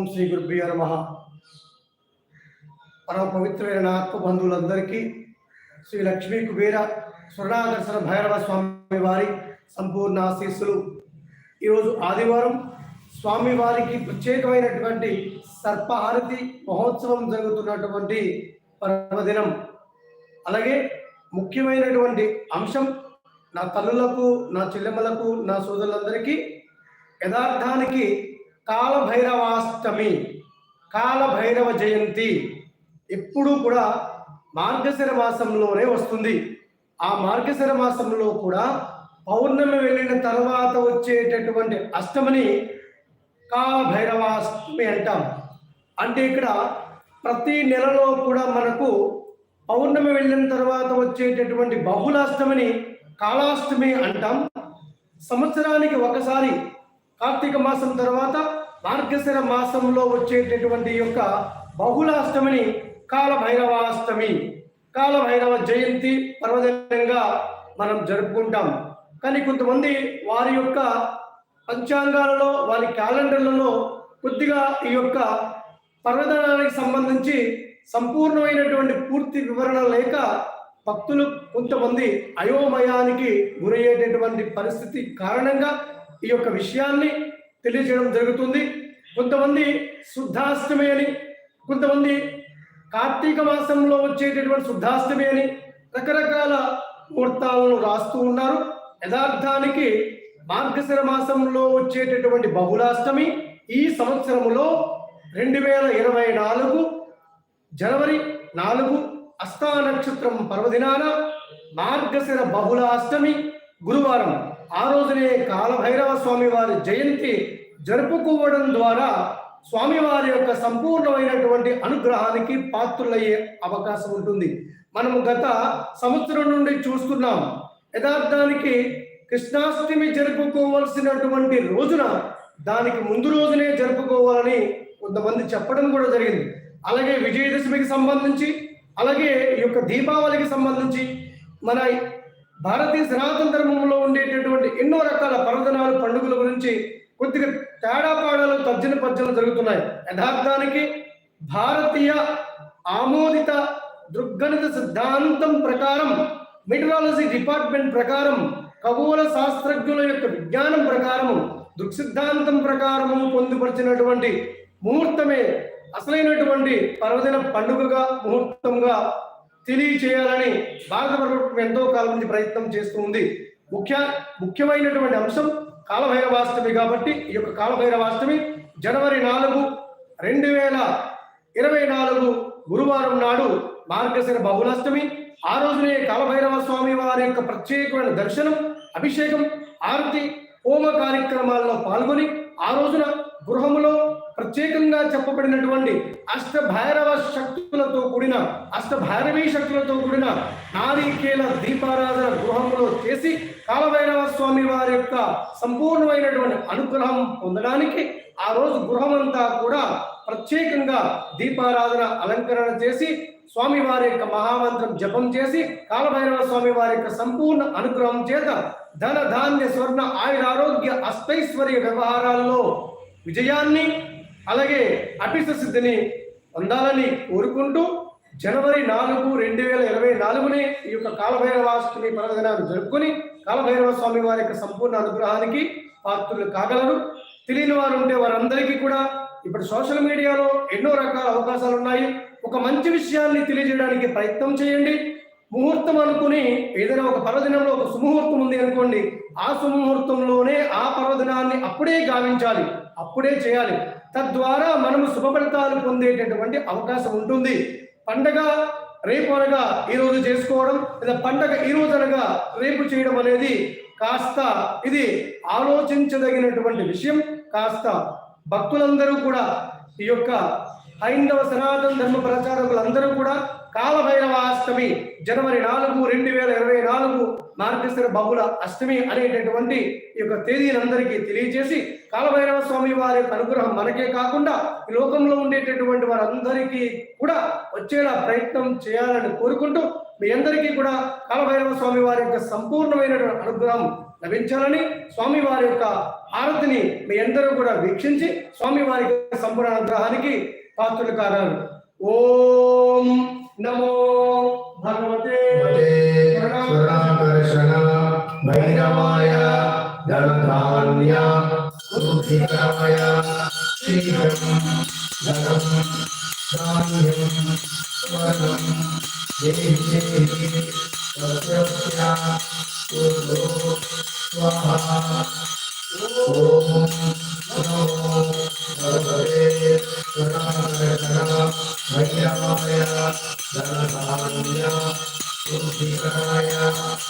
ఓం శ్రీ గురుభ్యో నమ. పరమ పవిత్రమైన ఆత్మ బంధువులందరికీ శ్రీ లక్ష్మీ కుబేర స్వర్ణాదర్శన భైరవ స్వామి వారి సంపూర్ణ ఆశీస్సులు. ఈరోజు ఆదివారం స్వామి వారికి ప్రత్యేకమైనటువంటి సర్పహారతి మహోత్సవం జరుగుతున్నటువంటి పర్వదినం. అలాగే ముఖ్యమైనటువంటి అంశం నా తల్లులకు నా చెల్లెమ్మలకు నా సోదరులందరికీ యథార్థానికి కాలభైరవాష్టమి కాలభైరవ జయంతి ఎప్పుడూ కూడా మార్గశిర మాసంలోనే వస్తుంది. ఆ మార్గశిర మాసంలో కూడా పౌర్ణమి వెళ్ళిన తర్వాత వచ్చేటటువంటి అష్టమిని కాలభైరవాష్టమి అంటాం. అంటే ఇక్కడ ప్రతి నెలలో కూడా మనకు పౌర్ణమి వెళ్ళిన తర్వాత వచ్చేటటువంటి బహుళాష్టమిని కాళాష్టమి అంటాం. సంవత్సరానికి ఒకసారి కార్తీక మాసం తర్వాత మార్గశిర మాసంలో వచ్చేటటువంటి యొక్క బహుళాష్టమిని కాలభైరవాష్టమి. కాలభైరవ జయంతి పర్వదినంగా మనం జరుపుకుంటాం. కానీ కొంతమంది వారి యొక్క పంచాంగాలలో వారి క్యాలెండర్లలో కొద్దిగా ఈ యొక్క పర్వదినానికి సంబంధించి సంపూర్ణమైనటువంటి పూర్తి వివరణ లేక భక్తులు కొంతమంది అయోమయానికి గురయ్యేటటువంటి పరిస్థితి కారణంగా ఈ యొక్క విషయాన్ని తెలియజేయడం జరుగుతుంది. కొంతమంది శుద్ధాష్టమి అని కొంతమంది కార్తీక మాసంలో వచ్చేటటువంటి శుద్ధాష్టమి అని రకరకాల ముహూర్తాలను రాస్తూ ఉన్నారు. యథార్థానికి మార్గశిర మాసంలో వచ్చేటటువంటి బహుళాష్టమి ఈ సంవత్సరములో రెండు వేల ఇరవై నాలుగు జనవరి నాలుగు అష్టా నక్షత్రం పర్వదినాన మార్గశిర బహుళాష్టమి గురువారం. ఆ రోజునే కాలభైరవ స్వామి వారి జయంతి జరుపుకోవడం ద్వారా స్వామివారి యొక్క సంపూర్ణమైనటువంటి అనుగ్రహానికి పాత్రులయ్యే అవకాశం ఉంటుంది. మనము గత సంవత్సరం నుండి చూస్తున్నాం. యథార్థానికి కృష్ణాష్టమి జరుపుకోవలసినటువంటి రోజున దానికి ముందు రోజునే జరుపుకోవాలని కొంతమంది చెప్పడం కూడా జరిగింది. అలాగే విజయదశమికి సంబంధించి అలాగే ఈ యొక్క దీపావళికి సంబంధించి మన భారతీయ సనాతన ధర్మంలో ఉండేటటువంటి ఎన్నో రకాల పర్వదనాలు పండుగల గురించి కొద్దిగా తేడా పాడాలు తర్జన పర్జనలు జరుగుతున్నాయి. యథార్థానికి భారతీయ ఆమోదిత దృగ్గణిత సిద్ధాంతం ప్రకారం మెటరాలజీ డిపార్ట్మెంట్ ప్రకారం ఖగోళ శాస్త్రజ్ఞుల యొక్క విజ్ఞానం ప్రకారము దృక్సిద్ధాంతం ప్రకారము పొందుపరిచినటువంటి ముహూర్తమే అసలైనటువంటి పర్వదిన పండుగగా ముహూర్తంగా తెలియచేయాలని భారత ప్రభుత్వం ఎంతో కాలం నుంచి ప్రయత్నం చేస్తూ ఉంది. ముఖ్య ముఖ్యమైనటువంటి అంశం కాలభైరవాష్టమి కాబట్టి ఈ యొక్క కాలభైరవాష్టమి జనవరి నాలుగు రెండు వేల ఇరవై నాలుగు గురువారం నాడు మార్గశిర బహుళాష్టమి. ఆ రోజునే కాలభైరవ స్వామి వారి యొక్క ప్రత్యేకమైన దర్శనం అభిషేకం ఆరతి హోమ కార్యక్రమాల్లో పాల్గొని ఆ రోజున గృహములో ప్రత్యేకంగా చెప్పబడినటువంటి అష్ట భైరవ శక్తులతో కూడిన అష్ట భైరవీ శక్తులతో కూడిన నారీకేల దీపారాధన గృహంలో చేసి కాలభైరవ స్వామి వారి యొక్క సంపూర్ణమైనటువంటి అనుగ్రహం పొందడానికి ఆ రోజు గృహమంతా కూడా ప్రత్యేకంగా దీపారాధన అలంకరణ చేసి స్వామి వారి యొక్క మహామంత్రం జపం చేసి కాలభైరవ స్వామి వారి యొక్క సంపూర్ణ అనుగ్రహం చేత ధన ధాన్య స్వర్ణ ఆయురారోగ్య అష్టైశ్వర్య వ్యవహారాల్లో విజయాన్ని అలాగే అపిస సిద్ధిని పొందాలని కోరుకుంటూ జనవరి నాలుగు రెండు వేల ఇరవై నాలుగునే ఈ యొక్క కాలభైరవాష్టమి పర్వదినాన్ని జరుపుకొని కాలభైరవ స్వామి వారి యొక్క సంపూర్ణ అనుగ్రహానికి పాత్రులు కాగలరు. తెలియని వారు ఉంటే వారందరికీ కూడా ఇప్పుడు సోషల్ మీడియాలో ఎన్నో రకాల అవకాశాలు ఉన్నాయి. ఒక మంచి విషయాన్ని తెలియజేయడానికి ప్రయత్నం చేయండి. ముహూర్తం అనుకుని ఏదైనా ఒక పర్వదినంలో ఒక సుముహూర్తం ఉంది అనుకోండి ఆ సుముహూర్తంలోనే ఆ పర్వదినాన్ని అప్పుడే గావించాలి అప్పుడే చేయాలి. తద్వారా మనము శుభ ఫలితాలు పొందేటటువంటి అవకాశం ఉంటుంది. పండగ రేపు అనగా ఈ రోజు చేసుకోవడం లేదా పండగ ఈ రోజు అనగా రేపు చేయడం అనేది కాస్త ఇది ఆలోచించదగినటువంటి విషయం. కాస్త భక్తులందరూ కూడా ఈ యొక్క హైందవ సనాతన ధర్మ ప్రచారకులందరూ కూడా అష్టమి జనవరి నాలుగు రెండు వేల ఇరవై నాలుగు మార్గశిర బహుళ అష్టమి అనేటటువంటి ఈ యొక్క తేదీలందరికీ తెలియజేసి కాలభైరవ స్వామి వారి యొక్క అనుగ్రహం మనకే కాకుండా ఈ లోకంలో ఉండేటటువంటి వారందరికీ కూడా వచ్చేలా ప్రయత్నం చేయాలని కోరుకుంటూ మీ అందరికీ కూడా కాలభైరవ స్వామి వారి యొక్క సంపూర్ణమైనటువంటి అనుగ్రహం లభించాలని స్వామి వారి యొక్క హారతిని మీ అందరూ కూడా వీక్షించి స్వామి వారి యొక్క సంపూర్ణ అనుగ్రహానికి పాత్రులు కాగలరు. ఓం నమో Baiknya maya dan tangannya Suci kaya Sihem Dalam Sangem Sangem Sisi Sesepnya Tuduh Suha Om Namo Bhagavate Sarana Baiknya maya dan tangannya Suci kaya Sihem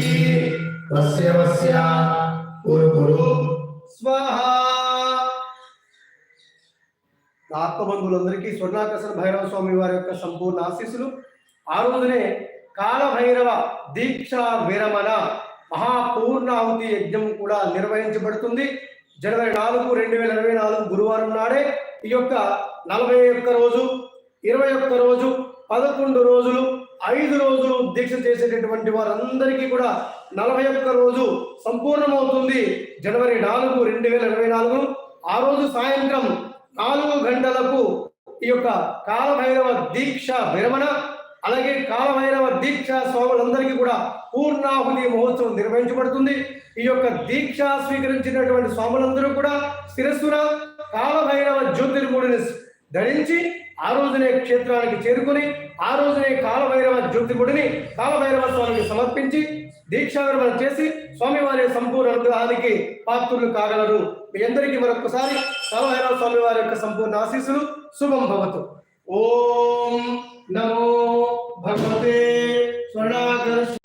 Sriram ధనం ధాన్యం స్వర్ణం ఆత్మబంధువులందరికీ స్వర్ణాకర్షణ భైరవ స్వామి వారి యొక్క సంపూర్ణ ఆశీస్సులు. ఆ రోజునే కాలభైరవ దీక్ష విరమణ మహాపూర్ణాహుతి యజ్ఞం కూడా నిర్వహించబడుతుంది. జనవరి నాలుగు రెండు వేల ఇరవై నాలుగు గురువారం నాడే ఈ యొక్క నలభై ఒక్క రోజు ఇరవై ఒక్క రోజు పదకొండు రోజులు ఐదు రోజులు దీక్ష చేసేటటువంటి వారందరికీ కూడా నలభై ఒక్క రోజు సంపూర్ణమవుతుంది. జనవరి నాలుగు రెండు వేల ఇరవై నాలుగు. ఆ రోజు సాయంత్రం నాలుగు గంటలకు ఈ యొక్క కాలభైరవ దీక్ష విరమణ అలాగే కాలభైరవ దీక్ష స్వాములందరికీ కూడా పూర్ణాహుతి మహోత్సవం నిర్వహించబడుతుంది. ఈ యొక్క దీక్ష స్వీకరించినటువంటి స్వాములందరూ కూడా శిరస్సున కాలభైరవ జ్యోతిర్ముడిని ధరించి ఆ రోజునే క్షేత్రానికి చేరుకొని ఆ రోజునే కాలభైరవ జ్యోతిర్ముడిని కాలభైరవ స్వామికి సమర్పించి దీక్షావిరమణ చేసి స్వామివారి సంపూర్ణ అనుగ్రహానికి పాత్రులు కాగలరు. మీ అందరికీ మరొకసారి కాలభైరవ స్వామి వారి యొక్క సంపూర్ణ ఆశీస్సులు. శుభం భవతు. ఓం నమో భగవతే స్వర్ణాకర్ష